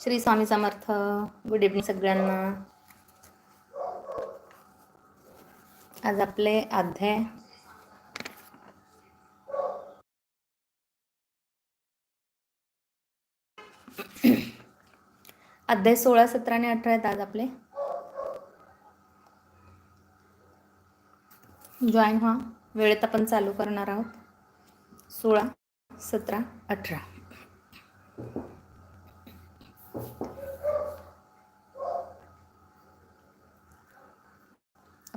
Shri Swami Samarth. Good evening सगळ्यांना. आज आपले अध्याय. अध्याय सोळा सतरा आणि अठरा आहेत आज आपले. जॉईन व्हा. वेळेत आपण चालू करणार आहोत. सोळा सतरा अठरा.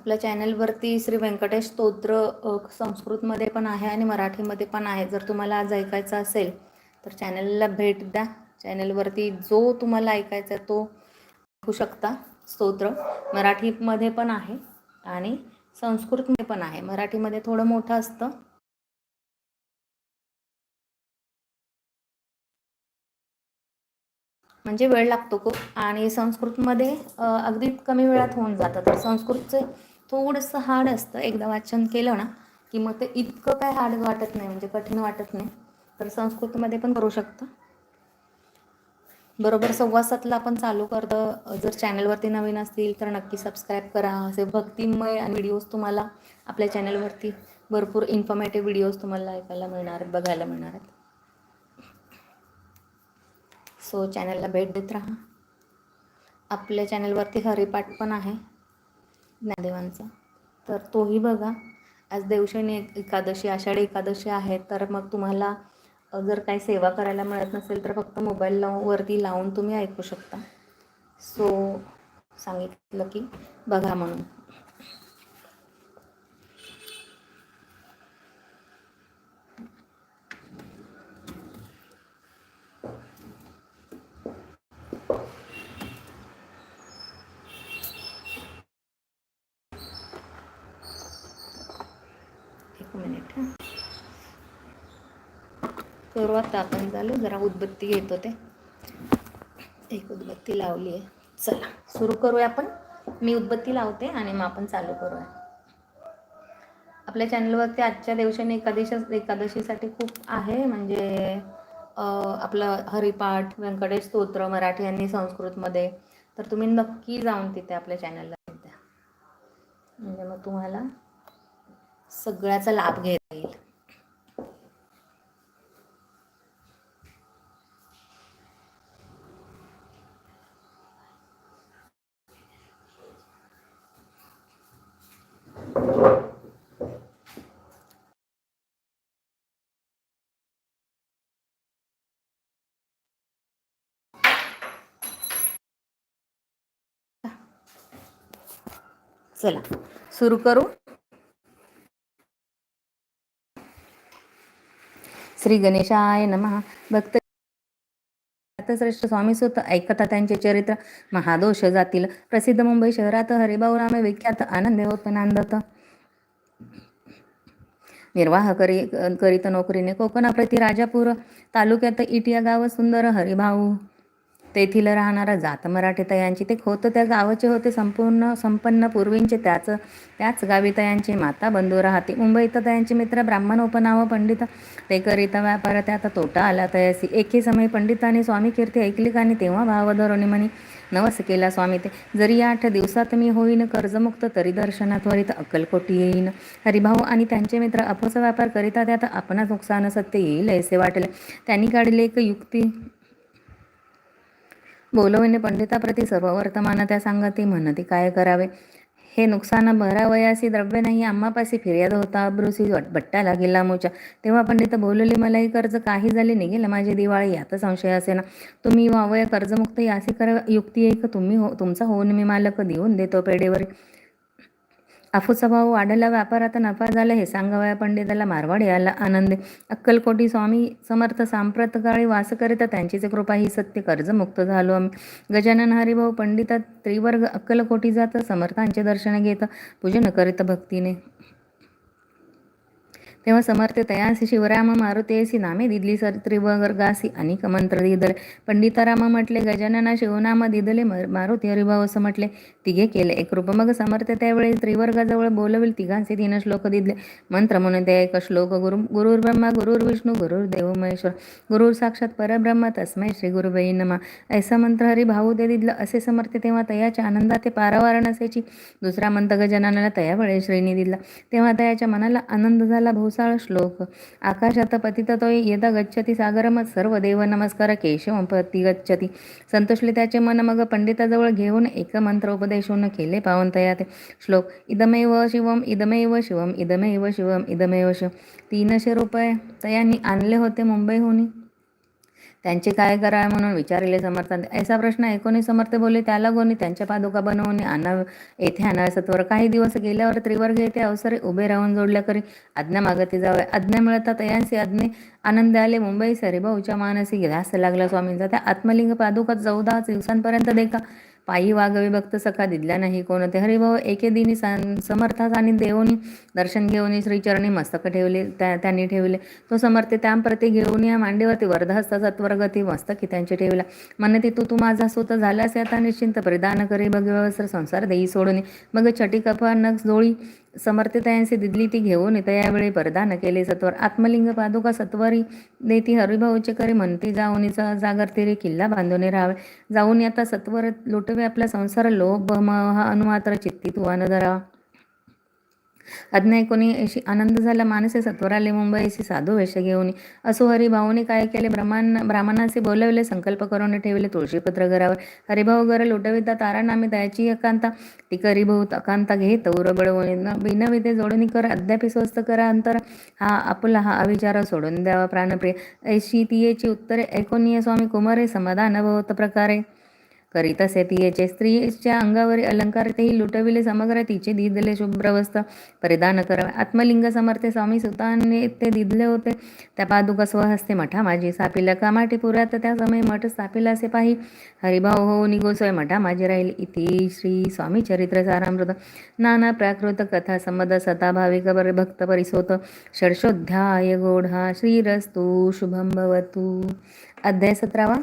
आपल्या चॅनलवरती श्री व्यंकटेश स्तोत्र संस्कृतमध्ये पण आहे आणि मराठीमध्ये पण आहे. जर तुम्हाला आज ऐकायचं असेल तर चॅनलला भेट द्या. चॅनलवरती जो तुम्हाला ऐकायचा तो ऐकू शकता. स्तोत्र मराठीमध्ये पण आहे आणि संस्कृतमध्ये पण आहे. मराठीमध्ये थोडं मोठं असतं. म्हणजे वेळ लागतो खूप आणि संस्कृतमध्ये अगदी कमी वेळात होऊन जातं. तर संस्कृतचे थोडंसं हार्ड असतं. एकदा वाचन केलं ना की मग ते इतकं काय हार्ड वाटत नाही म्हणजे कठीण वाटत नाही. तर संस्कृतमध्ये पण करू शकता. बरोबर सव्वा सातला आपण चालू करतं. जर चॅनलवरती नवीन असतील तर नक्की सबस्क्राईब करा. असे भक्तिमय आणि व्हिडिओज तुम्हाला आपल्या चॅनलवरती भरपूर इन्फॉर्मेटिव्ह व्हिडिओज तुम्हाला ऐकायला मिळणार आहेत बघायला मिळणार आहेत. सो चॅनलला भेट देत राहा. आपल्या चॅनलवरती हरिपाठ पण आहे. ज्ञानदेवांचा. तर तोही बघा. आज देवशनी एकादशी आषाढी एकादशी आहे तर मग तुम्हाला जर काही सेवा करायला मिळत नसेल तर फक्त मोबाईल लावून वरती लावून तुम्ही ऐकू शकता. सो सांगितलं की बघा म्हणून एक मिनिट हां सर्वात आपण जरा उदबत्ती घेतो ते. एक उदबत्ती लावली आहे. चला सुरू करूया आपण. मी उदबत्ती लावते आणि मग आपण चालू करूया. आपल्या चॅनलवरती आजच्या दिवशी एकादशी एकादशीसाठी खूप आहे. म्हणजे आपलं हरिपाठ व्यंकटेश स्तोत्र मराठी आणि संस्कृतमध्ये. तर तुम्ही नक्की जाऊन तिथे आपल्या चॅनलला म्हणजे मग तुम्हाला सगळ्याचा लाभ घेता येईल चला सुरू करू? श्री गणेशाय नमः. भक्त श्रेष्ठ स्वामी सुत ऐकता त्यांचे चरित्र महादोष जातील. प्रसिद्ध मुंबई शहरात हरिभाऊ रामे विख्यात आनंद होत निर्वाह करी करीत नोकरीने कोकणाप्रती राजापूर. तालुक्यात इटिया गाव सुंदर हरिभाऊ. तेथील राहणारा जात मराठी तयांची. ते खोत त्या गावाचे होते संपूर्ण संपन्न पूर्वींचे. त्याच त्याच गावी तयांची माता बंधू राहते. मुंबईत तयांचे मित्र ब्राह्मण उपनाव पंडित. ते करिता व्यापार त्यात तोटा आला तयासी. एके समय पंडितांनी स्वामी कीर्ती ऐकली आणि तेव्हा भाव धरोणी म्हणे नवस केला स्वामी ते. जरी आठ दिवसात मी होईन कर्जमुक्त तरी दर्शनात त्वरित अक्कलकोटी येईन. हरिभाऊ आणि त्यांचे मित्र अपोस व्यापार करिता त्यात आपणास नुकसान सत्य येईल असे वाटले. त्यांनी काढले एक युक्ती बोलविणे पंडिताप्रती सर्व वर्तमान त्या सांगती म्हणती काय करावे? हे नुकसान भरावयासी द्रव्य नाही आम्हापाशी फिर्याद होता अब्रुसी बट्टाला गेला मोच्या. तेव्हा पंडित बोलले मलाही कर्ज काही झाले निघेल माझी दिवाळी यात संशय असे ना. तुम्ही व्हावया कर्जमुक्त यासी कर युक्ती एक तुम्ही हो तुमचा होऊन मी मालक देऊन देतो पेढेवर. अफूचा भाऊ वाढला व्यापारात नफा झाला हे सांगावया पंडिताला मारवाडी आला आनंद अक्कलकोटी स्वामी समर्थ सांप्रत काळी वास करिता त्यांचीच कृपा ही सत्य कर्जमुक्त झालो आम्ही. गजानन हरिभाऊ पंडिता त्रिवर्ग अक्कलकोटी जात समर्थांचे दर्शन घेत पूजन करीत भक्तीने. तेव्हा समर्थ तयांसी शिवराम मारुतेसी नामे दिदली सर त्रिवर्गासी अनेक मंत्र दिदले. पंडिताराम म्हटले गजानना शिवनाम दिदले मारुती हरिभाऊ असं म्हटले. तिघे केले. एक रूप मग समर्थ त्यावेळी त्रिवर्गाजवळ बोलविल. तिघांचे तीन श्लोक दिदले. मंत्र म्हणून ते एक श्लोक गुरु गुरुर ब्रह्मा गुरुर विष्णू गुरुर देव महेश्वर. गुरुर साक्षात परब्रह्म तस्मै श्री गुरुबाई नमा. ऐसा मंत्र हरिभाऊ दे दिदलं. असे समर्थ तेव्हा तयाच्या आनंदात ते पारावार नसायची दुसरा मंत्र गजाननाला तयावेळे श्रेणी दिला. तेव्हा तयाच्या मनाला आनंद झाला. भाऊ भोसाळ श्लोक. आकाशात पतित तो यदा गच्छती सागरम सर्व देव नमस्कार केशव पती गच्छती. संतोषले त्याचे मन मग पंडिताजवळ घेऊन एक मंत्र उपदेशून केले पावन तया श्लोक इदमेव शिवम इदमेव शिवम इदमेव शिवम इदमेव शिव तीनशे रुपये तयांनी आणले होते मुंबईहून. त्यांचे काय करा म्हणून विचारले समर्थांनी ऐसा प्रश्न ऐकून समर्थ बोले त्याला गोनी त्यांच्या पादुका बनवून आणा येथे आणा काही दिवस गेल्यावर त्रिवर्ग येथे अवसरे उभे राहून जोडल्या करी. आज्ञा मागती जावे. आज्ञा मिळतात यांचे आज्ञे आनंद आले. मुंबई सरीभाऊच्या मानसी ध्यास लागला. स्वामींचा त्या आत्मलिंग पादुका चौदा दिवसांपर्यंत देखा. पायी वागवे भक्त सखा दिदला नाही कोणते. हरिभाऊ एके दिनी समर्थास आणि देवनी दर्शन घेऊन श्रीचरणी मस्तक ठेवले त्या त्यांनी ठेवले. तो समर्थ त्याप्रती घेऊन या मांडीवरती वर्धहस्ता सत्वरगती मस्तकी त्यांचे ठेवला. म्हणते तू तू माझा स्वतः झाल्यास आता निश्चिंत परिधान करी भगवस्त्र संसार देई सोडून. मग छटी कपा नग जोळी समर्थतायांचे दिदली ती घेऊन यावेळी प्रदान केले. सत्वर आत्मलिंग पादुका सत्वरी देती हरिभाऊचे करे म्हणती. जाऊनीचा जागर तिरे किल्ला बांधूने राहावे. जाऊन आता सत्वर लोटवे आपला संसार लोभ. अनुमात्र चित्ती तू धरावा. अज्ञा कोणी अशी आनंद झाला मानसे सत्वराले मुंबईशी साधू वेश घेऊन. असो हरिभाऊने काय केले ब्रह्मान ब्राह्मणाचे बोलवले संकल्प करून ठेवले तुळशीपत्र घरावर. हरिभाऊ घर लुटविता तारा नामे दयाची एकांता. ती करीभाऊ अकांता घे तौर बळवून बिनविते जोडणी कर अद्याप स्वस्त करा अंतर. हा आपला हा अविचार सोडून द्यावा प्राणप्रिय. ऐशी तियेची उत्तरे ऐकोनीय स्वामी कुमारे समाधान बहुत प्रकारे. करीत असे तिचे स्त्रीच्या अंगावरील अलंकार तेही लुटविले समग्र तिचे दिदले शुभ्रवस्त्र परिधान करावे आत्मलिंग समर्थे स्वामी सुताने ते दिदले होते. त्या पादुका स्वहस्ते मठा माझी सापिला कामाटी पुरात त्या समय मठ स्थापिला असे पाही. हरिभाऊ हो निगोसोय मठा माझी राहील. इति श्री स्वामी चरित्र सारामृत. नाना प्राकृत कथा संबद सता भाविक भक्त परिसोत. षडशोध्याय गोढा श्रीरस्तू शुभम भवतु. अध्याय सतरावा.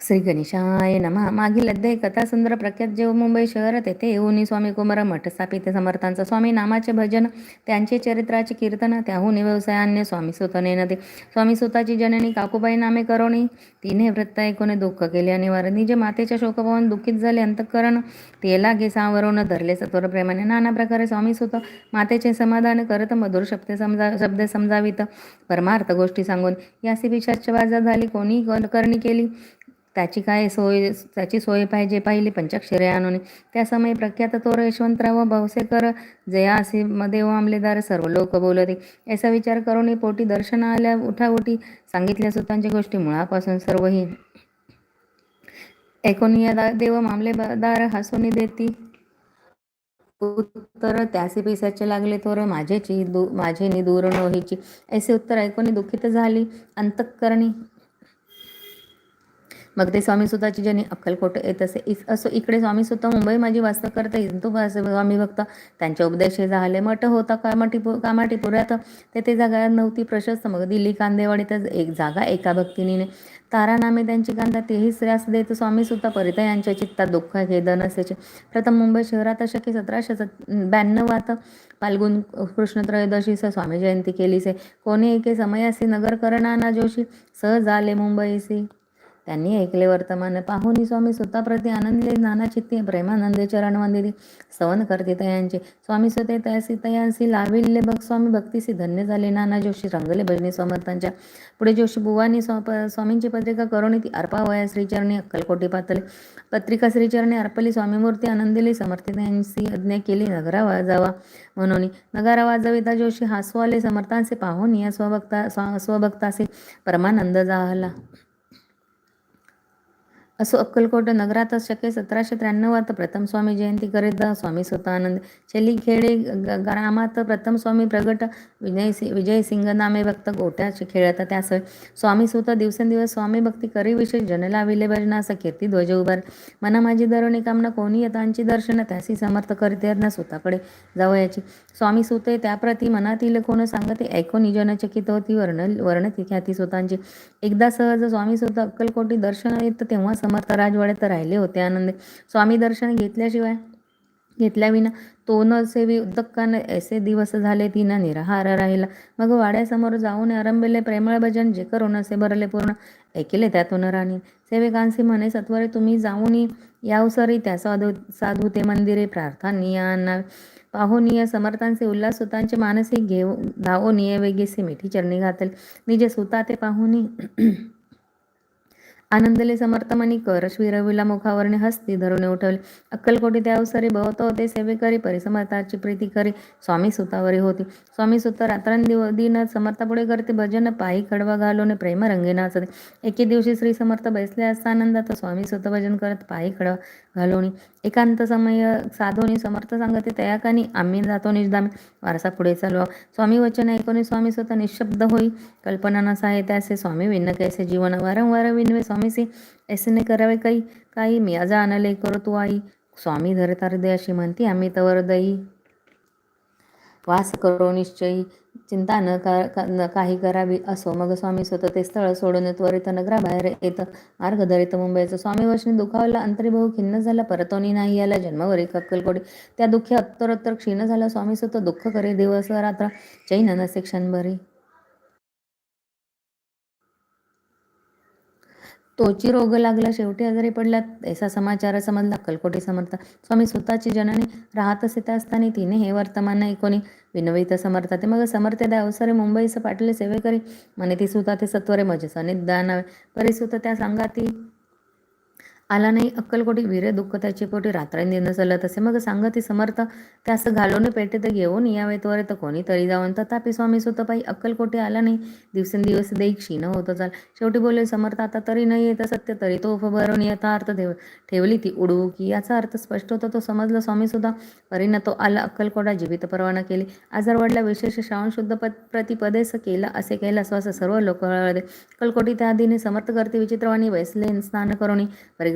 श्री गणेशाय नमा. मागील अध्याय कथासुंदर प्रख्यात जेव मुंबई शहर तेथे येऊन स्वामी कुमार मठ स्थापित. समर्थांचा स्वामी नामाचे भजन त्यांचे चरित्राचे कीर्तन त्याहून व्यवसायाने स्वामी सुतने नदे. स्वामी सुताची जननी काकूबाई नामे करोणी तिने वृत्त ऐकून दुःख केले आणि जे मातेच्या शोकभावन दुःखित झाले अंतकरण. ते लागे धरले सत्वर प्रेमाने. नाना प्रकारे स्वामी सुत मातेचे समाधान करत मधुर शब्द समजा शब्द समजावित. परमार्थ गोष्टी सांगून यासी पिशाच वाजा झाली. कोणी करणी केली? त्याची काय सोय त्याची सोय पाहिजे पाहिली पंचाक्षरे आणून त्या समय प्रख्यात तोर यशवंतराव भावसेकर जया असे देव आमलेदार सर्व लोक बोलते याचा विचार करून पोटी दर्शन आल्या उठाउठी सांगितल्या सुतांच्या गोष्टी. मुळापासून सर्व ही ऐकून देव मामलेदार हसून देती. उत्तर त्यासी पिसाचे लागले तोर माझेची दू माझे नि दूर नोहीची. ऐसे उत्तर ऐकून दुःखित झाली. अंतकरणी मग ते स्वामी सुताची ज्यांनी अक्कलकोट येत असे असो इकडे स्वामी सुद्धा मुंबई माझी वास्तव करता येईल तो स्वामी भक्त त्यांच्या उपदेश झाले. मठ होता कामाटीपु कामाटी पुऱ्यात तेथे जागा नव्हती प्रशस्त. मग दिल्ली कांदेवाडीत एक जागा एका भक्तीने तारा नामे त्यांची कांदा तेही श्रेयास देत स्वामी सुद्धा परिता यांच्या चित्तात दुःख खेदन असायचे प्रथम मुंबई शहरात शके सतराशे सत ब्याण्णवात फाल्गुन कृष्ण त्रयोदशीस स्वामी जयंती केलीसे. कोणी एके समयासी नगर करणाना जोशी. सहज आले मुंबईसी. त्यांनी ऐकले वर्तमान पाहुनी स्वामी स्वतःप्रती आनंदले नाना चित्ती प्रेमानंदे चरण वंदिली सवन करते तयांचे. स्वामी स्वते तयासी तयांसी लाविले भग स्वामी भक्तीसी धन्य झाले. नाना जोशी रंगले भजनी समर्थांच्या. पुढे जोशी बुवानी स्वा स्वामींची पत्रिका करून ती अर्पावया श्रीचरणी अक्कलकोटी पातले पत्रिका श्रीचरणी अर्पली स्वामीमूर्ती आनंदिली समर्थितांशी आज्ञा केली नगरा वाजावा म्हणून. नगारा वाजविता जोशी हासवाले समर्थांचे पाहून या स्वभक्ता स्वभक्तासी परमानंद जाहला असो अक्कलकोट नगरातच शके सतराशे त्र्याण्णवात प्रथम स्वामी जयंती करीत स्वामी स्वतानंद शेली खेडे ग्रामात प्रथम स्वामी प्रगट विजय विजयसिंग नामे भक्त गोट्या खेळत त्यास स्वामी स्वतः दिवसेंदिवस स्वामी भक्ती करी विशेष जनला विले भजनास कीर्ती ध्वज उभार. मना माझी दरुणी कामना कोणी यतांची दर्शन त्यासी समर्थ करीते ना स्वतःकडे जावयाची. स्वामी सुते त्याप्रती मनातील कोण सांगते ऐको निजन चकित होती वर्ण वर्ण ख्याती स्वतःची एकदा सहज स्वामी स्वतः अक्कलकोटी दर्शन येत तेव्हा समर्थ राजवाड्यात राहिले होते आनंदे. स्वामी दर्शन घेतल्याशिवाय घेतल्याविना तो न सेवी उद्दक्कान ऐसे दिवस झाले तिना निराहार राहिला. मग वाड्यासमोर जाऊन आरंभले प्रेमळ भजन जे करून असे भरले पूर्ण. ऐकले त्यातून राणी. सेवेकांसी म्हणे सत्वरे तुम्ही जाऊन यावसरी त्या साधू साधू ते मंदिरे प्रार्थनीयांना पाहोनीय समर्थांचे उल्हास सुतांचे मानसिक घेऊ धावोनीय वेगेसे मिठी चरणी घातले. निजे सुता ते पाहुनी आनंदले समर्थ मणिकर कर श्रीरवीला मुखावरणे हस्ती धरून उठवले अक्कलकोटी त्या अवसरी भवतो होते सेवे करी परिसमर्थाची प्रीती करी. स्वामी सुतावरी होती. स्वामी सुत रात्रंदिव दिन समर्थापुढे करते भजन पायी खडवा घालून प्रेम रंगे नाचते. एके दिवशी श्री समर्थ बैसले असता आनंदात स्वामी सुत भजन करत पायी खडवा घालून एकांत समय साधोनी समर्थ सांगते तयाकानी आम्ही जातो निजदामी वारसा पुढे चालवा. स्वामी वचन ऐकून स्वामी स्वतः निशब्द होई. कल्पना नसाहे त्याचे स्वामी विन्न कैसे जीवन. वारंवार विनवे स्वामीसी ऐसे करावे काही काही मी आजा आणले करतो आई. स्वामी धरतार दे अशी म्हणती आम्ही तवर दई. वास करो निश्चयी. चिंता न का का- न काही करावी असो. मग स्वामी स्वतः ते स्थळ सोडून त्वरित नगराबाहेर येत मार्ग धरित मुंबईचं स्वामी वशनी दुखावला. अंतरीभाऊ खिन्न झाला. परतोनी नाही याला. जन्मवरी कक्कलकोडी. त्या दुःखी अत्तरोत्तर क्षीण झाला. स्वामी स्वतः दुःख करे. दिवस रात्र चैन नसे क्षणभरी. तोची रोग लागला. शेवटी आजारी पडला. ऐसा समाचार समजला. अक्कलकोटी समर्थ स्वामी स्वतःची जननी राहत असे त्या असताना तिने हे वर्तमान ऐकोनी विनवित समर्थाते मग समर्थ द्या अवसरे मुंबईस पाटले सेवेकरी म्हणे ती सुता ते सत्वरे मजे दानवे परिसुत त्या सांगाती आला नाही. अक्कलकोटी वीर दुःख त्याची पोटी रात्रंदिन चलत असे. मग सांगती समर्थ त्यास घालून पेटेत घेऊन यावे कोणी कोणीतरी जाऊन. तथापि स्वामी सुतपाई अक्कलकोटी आला नाही. दिवसेंदिवस देई क्षीण होत चाल. शेवटी बोलले समर्थ आता तरी नाही येत सत्य तरी तो भरून अर्थ ठेव ठेवली ती उडू. की याचा अर्थ स्पष्ट होता तो समजला स्वामी सुद्धा. परीनं तो आला अक्कलकोटा जीवित परवाना केली. आजार विशेष श्रावण शुद्ध पद प्रतिपदेस केला असे केला श्वास सर्व लोक हळदे. अक्कलकोटी त्या आधीने समर्थ करते विचित्रवाणी वैसले स्नान करुणी.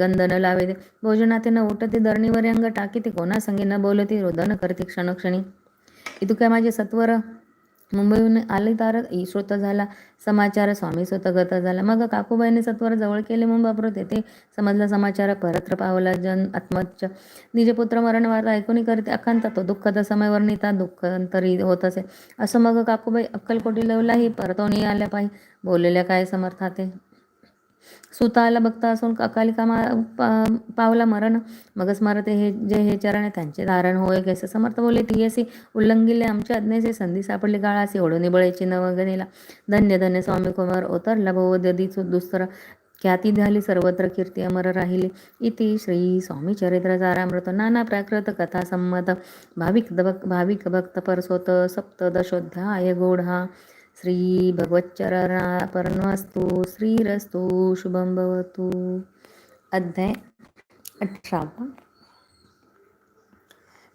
परिगंध न लावे दे भोजनाते न उठते धरणीवर अंग टाकीते. कोणा संगे न बोलती रोदन करते क्षणक्षणी. काय माझे सत्वर मुंबईहून आले तार श्रोत झाला. समाचार स्वामी स्वतःगत झाला. मग काकूबाईने सत्वर जवळ केले. मुंबापुर तेथे समजला समाचार परत्र पावला. जन आत्मच निजपुत्र मरण वार्ता ऐकून करते. अखांत तो दुःखद समयवर नेता दुःखांतरी होत असे. असं मग काकूबाई अक्कलकोटी लवलाही परतवणी आल्या पायी बोललेल्या काय समर्थाते? सुताला बघता असून अकालिका मा पा- पावला मरण मग मारते हे जे हे चरण त्यांचे धारण होय कैसे समर्थ बोले. ती असे उल्लंघिले आमच्या आज्ञेचे संधी सापडली. गाळासी ओढून बळेची नवगणेला. धन्य धन्य स्वामी कुमार ओतरला. भव ददी दुस्तर ख्याती झाली. सर्वत्र कीर्ती अमर राहिली. इति श्री स्वामी चरित्र सारामृत नाना प्राकृत कथा संमत. भाविक भाविक भक्त परसोत सप्तदशोध्याय गोढा. श्री भगवच्चरणापर्णस्तु श्रीरस्तु शुभम भवतु। अध्याय अठरावा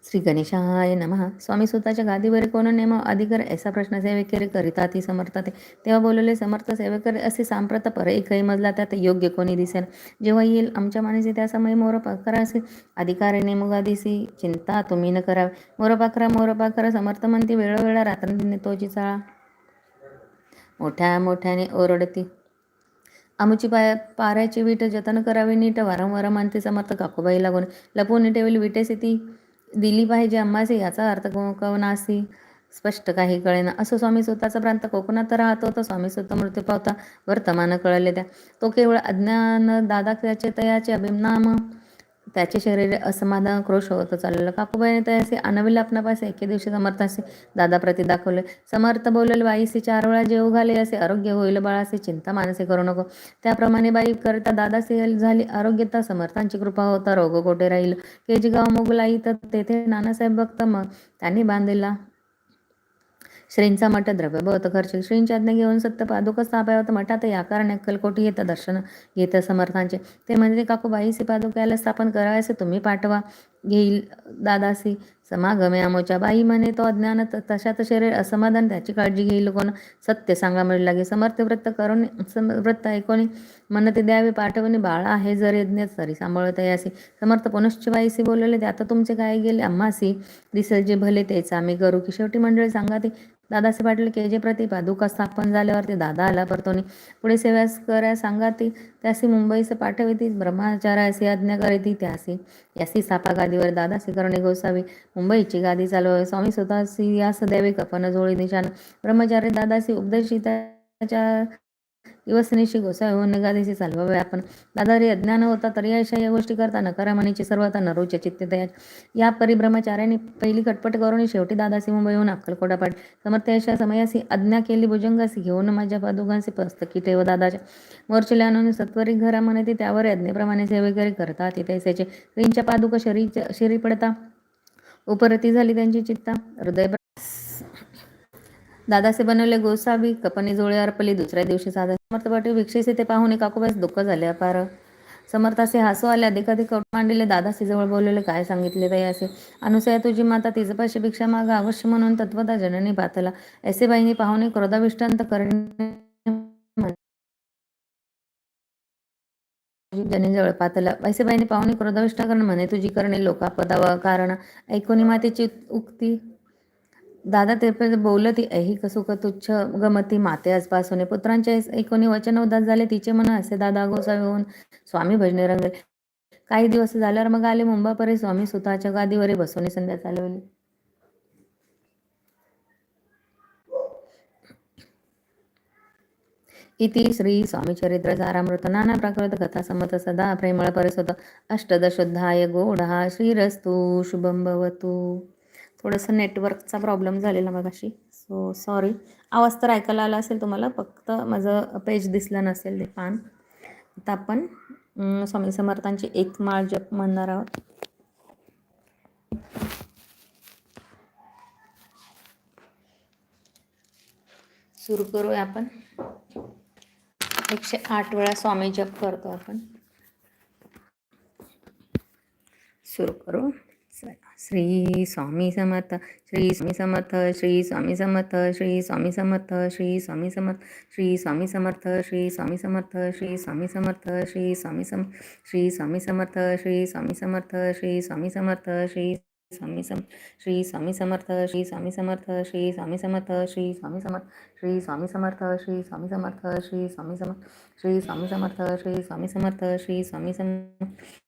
श्री गणेशाय नमः। स्वामी स्वतःच्या गादीवर कोण नेम अधिकर ऐसा प्रश्न सेवेकरी करिता ती समर्थते. तेव्हा बोलवले समर्थ सेवेकर असे सांप्रत पर एकही मजला त्यात योग्य कोणी दिसेल? जेव्हा येईल आमच्या मानेचे त्या समय मोर असे असे. अधिकारी नेमुगादीसी चिंता तुम्ही न करावे. मोरपाकरा मोरपाकरा समर्थ म्हणते वेळोवेळा रात्रंदिने तोची चाळा मोठ्या मोठ्याने ओरडती. आमची पाय पाऱ्याची वीट जतन करावी नीट वारंवार मानते समर्थ काकूबाई लागून. लपून ठेवली विटेस ती दिली पाहिजे अम्मासे याचा अर्थ कवनासी स्पष्ट काही कळेना. असं स्वामी स्वतःचा प्रांत कोकणात राहत होता. स्वामी स्वतः मृत्यू पावता वर्तमान कळले त्या तो केवळ अज्ञान दादा त्याचे तयाचे अभिनाम त्याचे शरीर असमाधान क्रोश होत चाललेलं. काकूबाईने तयासे अनविलापनापासे एके दिवशी समर्थासे दादाप्रती दाखवले. समर्थ बोलले बाईसी चार वेळा जेव घाले असे आरोग्य होईल बाळासे चिंता मानसे करू नको. त्याप्रमाणे बाई करता दादासे झाली. आरोग्यता समर्थांची कृपा होता रोग कोठे राहील. केजगाव मुगलाई तर तेथे नानासाहेब भक्त मग त्यांनी बांधलेला श्रींचा मठ द्रव्य बहुत खर्च श्रींची आज्ञा घेऊन सत्य पादुका स्थापावत मठात या कारण अक्कलकोटी येतं दर्शन घेतं समर्थांचे. ते म्हणजे काकूबाईसी पादुक्याला स्थापन करायचे तुम्ही पाठवा. घेईल दादासी समागमे आमोच्या बाई म्हणे तो अज्ञान तशात शरीर असमाधान त्याची काळजी घेईल कोण? सत्य सांगा मिळू लागे समर्थ व्रत करून व्रत ऐकोणी मन ते द्यावे पाठवणे बाळा आहे जर यज्ञ तरी सांभाळत यासी समर्थ पुनश्च बाईसी बोलले ते आता तुमचे काय गेले अम्मासी? दिसेल जे भले तेच आम्ही करू की शेवटी मंडळी सांगा ते दादासी पाटील के जे प्रतिभा पादुका स्थापन झाल्यावर ते दादा आला परतोनी. पुढे सेव्यास करा सांगा ती त्यासी मुंबईस पाठविती ब्रह्माचारासी आज्ञा करीती त्यासी यासी सापा गादीवर दादासी करणे गोसावी. मुंबईची गादी चालवावी. स्वामी स्वतःसी यास द्यावे कपन जोळी निशान ब्रह्मचारी दादासी उपदेशिताच्या युवसेनेशी दिवसनिशी गोसावी होऊन चालवावे आपण दादारी अज्ञान होता तरी अशा या गोष्टी करता नकारा म्हणीची सर्वता नरोच्या चित्ते या परिभ्रमचार्याने पहिली खटपट करून शेवटी दादासी मुंबईहून अक्कलकोटा पाठ समर्थ अशा समयासी आज्ञा केली भुजंगासी घेऊन माझ्या पादुकांचे पस्तकी ठेव दादाच्या मोर्चले आणून सत्वरी घरा म्हणते त्यावर यज्ञप्रमाणे सेवेकरी करतात तिथे त्याचे स्त्रींच्या पादुका शरी शरी पडता. उपरती झाली त्यांची चित्ता. हृदय दादासे बनवले गोसावी कपनी जोळे अर्पली दुसऱ्या दिवशी साधा समर्थ पाटील भिक्षेसे ते पाहून काकूबाईस दुःख झाले अपार. समर्थासे हसू आले अधिकाधिक मांडले दादासी जवळ बोललेले काय सांगितले ते असे? अनुसया तुझी माता तिजपाशी भिक्षा मागा अवश्य म्हणून तत्वता जननी पातला. ऐसे बाईंनी पाहुणे क्रोधाविष्टांत करणे जनीजवळ पातला. ऐसे पाहुणे क्रोधाविष्ट करण म्हणे तुझी करणे लोकापदावा कारण. ऐकोनी मातेची उक्ती दादा ते बोलती ऐहिक सुख तुच्छ गमती माते आजपासून पुत्रांचे एकोणी वचन उदास झाले. तिचे मन असे दादा गोसावी होऊन स्वामी भजने रंगले. काही दिवस झाल्यावर मग आले मुंबापरे. स्वामी सुताच्या गादीवर बसवणे संध्या चालवली इति श्री स्वामीचरित्र सारामृत. नाना प्राकृत कथा समत सदा प्रेमळ परिसत. अष्टदशोध्याय गोढा श्रीरस्तु शुभम भवतु. थोडंसं नेटवर्कचा प्रॉब्लेम झालेला मगाशी. सो सॉरी आवाज तर ऐकायला आला असेल तुम्हाला फक्त माझं पेज दिसलं नसेल ते पान. आता आपण स्वामी समर्थांची एक माळ जप म्हणणार आहोत. सुरू करूया आपण. एकशे आठ वेळा स्वामी जप करतो आपण. सुरू करू. श्री स्वामी समर्थ श्री स्वामी समर्थ श्री स्वामी समर्थ श्री स्वामी समर्थ श्री स्वामी समर्थ श्री स्वामी समर्थ श्री स्वामी समर्थ श्री स्वामी समर्थ श्री स्वामी सम श्री स्वामी समर्थ श्री स्वामी समर्थ श्री स्वामी समर्थ श्री स्वामी सम श्री स्वामी समर्थ श्री स्वामी समर्थ श्री स्वामी समर्थ श्री स्वामी समर्थ श्री स्वामी समर्थ श्री स्वामी समर्थ श्री स्वामी समर्थ श्री स्वामी समर्थ श्री स्वामी समर्थ श्री स्वामी सम